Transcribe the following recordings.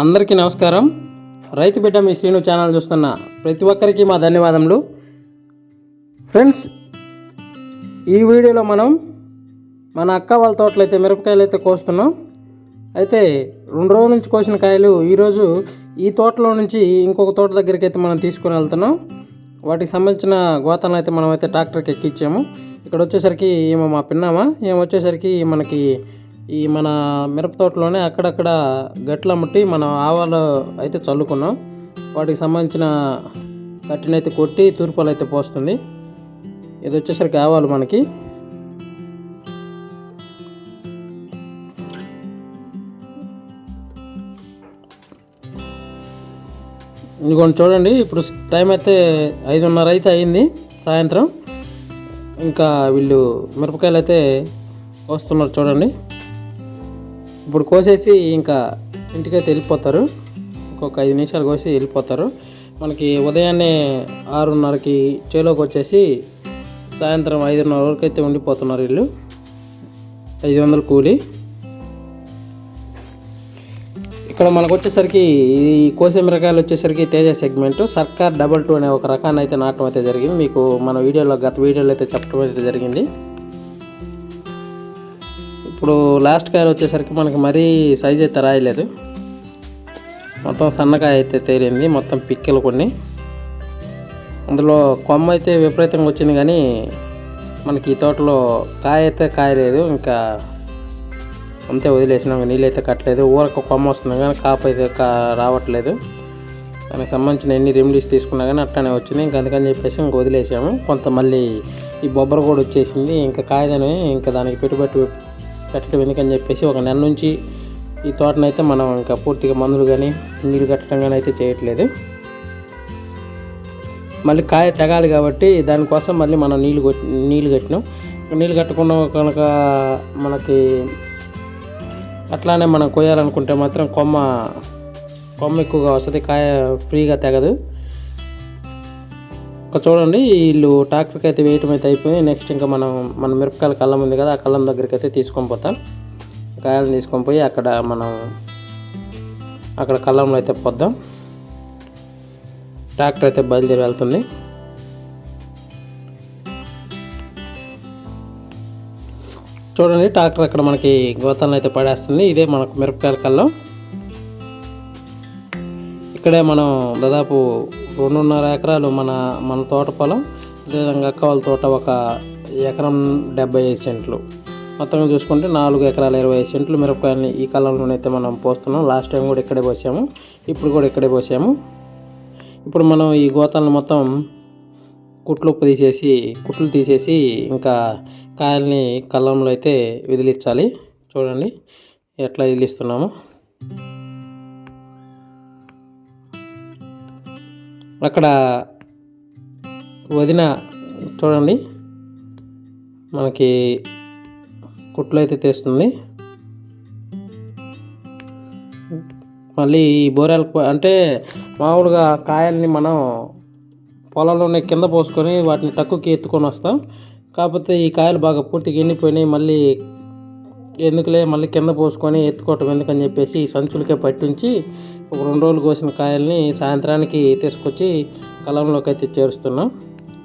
అందరికీ నమస్కారం. రైతు బిడ్డ మీ శ్రీను ఛానల్ చూస్తున్న ప్రతి ఒక్కరికి మా ధన్యవాదములు. ఫ్రెండ్స్ ఈ వీడియోలో మనం మన అక్క వాళ్ళ తోటలో అయితే మిరపకాయలు అయితే కోస్తున్నాం. అయితే రెండు రోజుల నుంచి కోసిన కాయలు ఈరోజు ఈ తోటలో నుంచి ఇంకొక తోట దగ్గరికి అయితే మనం తీసుకుని వెళ్తున్నాం. వాటికి సంబంధించిన గోతాలను అయితే మనం అయితే ట్రాక్టర్కి ఎక్కించాము ఇక్కడ వచ్చేసరికి ఏమో మా పిన్నామా ఏమో వచ్చేసరికి మనకి ఈ మన మిరప తోటలోనే అక్కడక్కడ గట్ల ముట్టి మనం ఆవాలు అయితే చల్లుకున్నాం. వాటికి సంబంధించిన కట్టినైతే కొట్టి తూర్పాలు అయితే పోస్తుంది. ఇది వచ్చేసరికి ఆవాలు మనకి. ఇదిగోండి చూడండి ఇప్పుడు టైం అయితే ఐదున్నర అయితే అయింది సాయంత్రం. ఇంకా వీళ్ళు మిరపకాయలు అయితే వస్తున్నారు చూడండి. ఇప్పుడు కోసేసి ఇంకా ఇంటికైతే వెళ్ళిపోతారు. ఒక ఐదు నిమిషాలు కోసి వెళ్ళిపోతారు. మనకి ఉదయాన్నే ఆరున్నరకి చేలోకి వచ్చేసి సాయంత్రం ఐదున్నర వరకు అయితే ఉండిపోతున్నారు వీళ్ళు ఐదు వందలు కూలి. ఇక్కడ మనకు వచ్చేసరికి ఈ కోసే మిరకాయలు వచ్చేసరికి Teja segment Sarkar double two అనే ఒక రకాన్ని అయితే నాటం అయితే జరిగింది. మీకు మన వీడియోలో గత వీడియోలో అయితే చెప్పడం అయితే జరిగింది. ఇప్పుడు లాస్ట్ కాయలు వచ్చేసరికి మనకి మరీ సైజ్ అయితే రాయలేదు. మొత్తం సన్నకాయ అయితే తేలింది మొత్తం పిక్కలు కొన్ని. అందులో కొమ్మ అయితే విపరీతంగా వచ్చింది కానీ మనకి ఈ తోటలో కాయ అయితే కాయలేదు ఇంకా అంతే వదిలేసినాం నీళ్ళు అయితే కట్టలేదు. ఊరక కొమ్మ వస్తుంది కానీ కాపు అయితే కా రావట్లేదు. దానికి సంబంధించిన ఎన్ని రెమెడీస్ తీసుకున్నా కానీ అట్లానే వచ్చింది. ఇంకా అందుకని చెప్పేసి ఇంక వదిలేసాము. కొంత మళ్ళీ ఈ బొబ్బర కూడా వచ్చేసింది. ఇంకా కాయదని ఇంకా దానికి పెట్టుబడి కట్టడం ఎందుకని చెప్పేసి ఒక నెల నుంచి ఈ తోటనైతే మనం ఇంకా పూర్తిగా మందులు కానీ నీళ్ళు కట్టడం కానీ అయితే చేయట్లేదు. మళ్ళీ కాయ తెగాలి కాబట్టి దానికోసం మళ్ళీ మనం నీళ్ళు కొట్టి నీళ్ళు కట్టినాం. నీళ్ళు కట్టకుండా కనుక మనకి అట్లానే మనం కొయ్యాలనుకుంటే మాత్రం కొమ్మ కొమ్మ ఎక్కువగా వస్తుంది కాయ ఫ్రీగా తెగదు. ఒక చూడండి వీళ్ళు ట్రాక్టర్కి అయితే వేయటం అయితే అయిపోయి నెక్స్ట్ ఇంకా మనం మన మిరపకాయల కళ్ళం ఉంది కదా ఆ కళ్ళం దగ్గరికి అయితే తీసుకొని పోతాం. కాయలను తీసుకొని పోయి అక్కడ మనం అక్కడ కళ్ళంలో అయితే పోద్దాం. ట్రాక్టర్ అయితే బయలుదేరి వెళ్తుంది. చూడండి ట్రాక్టర్ అక్కడ మనకి గోతాలను అయితే పడేస్తుంది. ఇదే మనకు మిరపకాయల కళ్ళం ఇక్కడే మనం దాదాపు రెండున్నర ఎకరాలు మన మన తోట పొలం అదేవిధంగా అక్క వాళ్ళ తోట ఒక ఎకరం డెబ్బై ఐదు సెంట్లు. మొత్తంగా చూసుకుంటే నాలుగు ఎకరాల ఇరవై ఐదు సెంట్లు మిరపకాయలని ఈ కాలంలోనైతే మనం పోస్తున్నాం. లాస్ట్ టైం కూడా ఇక్కడే పోసాము ఇప్పుడు కూడా ఇక్కడే పోసాము. ఇప్పుడు మనం ఈ గోతాలను మొత్తం కుట్లు ఉప్పు తీసేసి కుట్లు తీసేసి ఇంకా కాయల్ని కళ్ళంలో అయితే విదిలించాలి. చూడండి ఎట్లా విదిలిస్తున్నాము. అక్కడ వదిన చూడండి. మనకి కుట్లు అయితే తీస్తుంది. మళ్ళీ ఈ బోరాలకు అంటే మామూలుగా కాయల్ని మనం పొలంలోనే కింద పోసుకొని వాటిని టక్కుకి ఎత్తుకొని వస్తాం. కాకపోతే ఈ కాయలు బాగా పూర్తిగా ఎండిపోయినాయి. మళ్ళీ ఎందుకులే మళ్ళీ కింద పోసుకొని ఎత్తుకోవటం ఎందుకని చెప్పేసి సంచులకే పట్టించి ఒక రెండు రోజులు కోసిన కాయల్ని సాయంత్రానికి తీసుకొచ్చి కలంలోకి అయితే చేరుస్తున్నాం.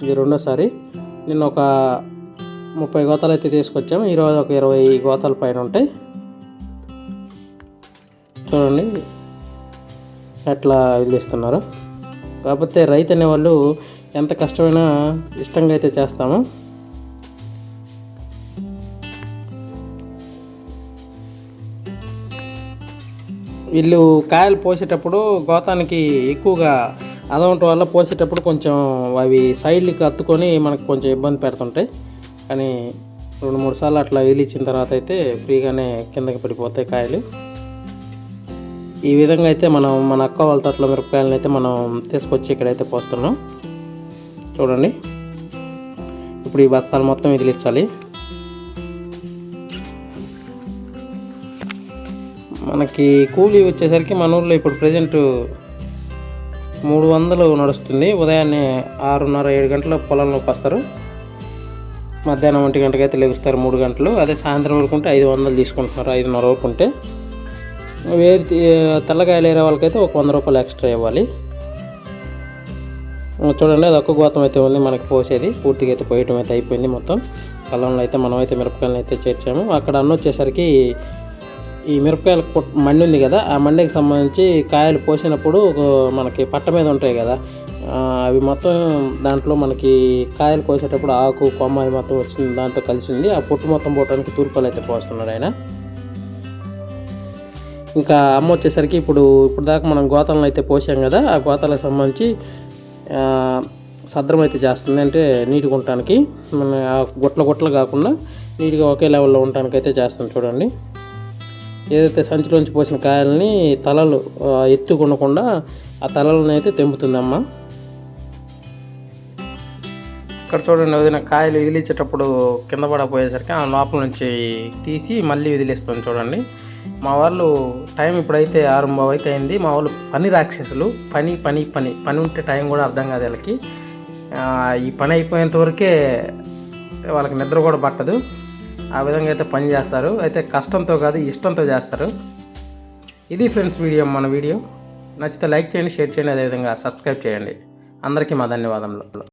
ఇది రెండోసారి. నిన్న ఒక ముప్పై గోతాలు అయితే తీసుకొచ్చాము. ఈరోజు ఒక ఇరవై గోతాల పైన ఉంటాయి. చూడండి ఎట్లా వదిలేస్తున్నారు కాకపోతే రైతు అనేవాళ్ళు ఎంత కష్టమైనా ఇష్టంగా అయితే చేస్తాము. వీళ్ళు కాయలు పోసేటప్పుడు గోతానికి ఎక్కువగా అదవటం వల్ల పోసేటప్పుడు కొంచెం అవి సైడ్లకి అత్తుకొని మనకు కొంచెం ఇబ్బంది పెడుతుంటాయి. కానీ రెండు మూడు సార్లు అట్లా వేలిచ్చిన తర్వాత అయితే ఫ్రీగానే కిందకి పడిపోతాయి కాయలు. ఈ విధంగా అయితే మనం మన అక్క వాళ్ళ తోటలో మిరపకాయలను అయితే మనం తీసుకొచ్చి ఇక్కడైతే పోస్తున్నాం. చూడండి. ఇప్పుడు ఈ బస్తాలు మొత్తం వదిలించాలి. మనకి కూలీ వచ్చేసరికి మన ఊర్లో ఇప్పుడు ప్రజెంట్ మూడు వందలు నడుస్తుంది. ఉదయాన్నే ఆరున్నర ఏడు గంటల పొలంలోకి వస్తారు. మధ్యాహ్నం ఒంటి గంటకి అయితే లెగుస్తారు మూడు గంటలు. అదే సాయంత్రం వరకు ఉంటే ఐదు వందలు తీసుకుంటున్నారు. ఐదున్నర వరకు ఉంటే వేరు తెల్లకాయలు వేరే వాళ్ళకైతే ఒక వంద రూపాయలు ఎక్స్ట్రా ఇవ్వాలి. చూడండి అది ఒక్క గోతం అయితే ఉంది మనకి పోసేది. పూర్తిగా అయితే పోయటం అయితే అయిపోయింది మొత్తం. కళ్ళంలో అయితే మనం అయితే మిరపకాయలను అయితే చేర్చాము. అక్కడ అన్న వచ్చేసరికి ఈ మిరపకాయల మండి ఉంది కదా ఆ మండికి సంబంధించి కాయలు పోసినప్పుడు మనకి పట్ట మీద ఉంటాయి కదా అవి మొత్తం దాంట్లో మనకి కాయలు కోసేటప్పుడు ఆకు కొమ్మ అవి మొత్తం వచ్చింది దాంతో కలిసింది. ఆ పొట్టు మొత్తం పోవడానికి తూర్పాలు అయితే పోస్తున్నాడు ఆయన. ఇంకా అమ్మ వచ్చేసరికి ఇప్పుడు ఇప్పుడు దాకా మనం గోతాలను అయితే పోసాం కదా ఆ గోతాలకు సంబంధించి సద్రం అయితే చేస్తుంది. అంటే నీట్గా ఉండటానికి మన ఆ గుట్ల గుట్టలు కాకుండా నీట్గా ఒకే లెవెల్లో ఉండటానికి అయితే చేస్తుంది చూడండి. ఏదైతే సంచిలోంచి పోసిన కాయల్ని తలలు ఆ, ఆ తలలను అయితే తెంపుతుందమ్మ. ఇక్కడ చూడండి వదిలిన కాయలు వదిలించేటప్పుడు కింద పడపోయేసరికి ఆ లోపల నుంచి తీసి మళ్ళీ విదిలిస్తుంది చూడండి. మా వాళ్ళు టైం ఇప్పుడైతే ఆరంభం అయితే అయింది మా వాళ్ళు పని రాక్షసులు. పని పని పని. పని ఉంటే టైం కూడా అర్థం కాదు వీళ్ళకి. ఈ పని అయిపోయేంత వరకే వాళ్ళకి నిద్ర కూడా పట్టదు. ఆ విధంగా అయితే పని చేస్తారు. అయితే కష్టంతో కాదు ఇష్టంతో చేస్తారు. ఇది ఫ్రెండ్స్ వీడియో మన వీడియో. నచ్చితే లైక్ చేయండి షేర్ చేయండి అదేవిధంగా సబ్స్క్రైబ్ చేయండి. అందరికీ మా ధన్యవాదములు.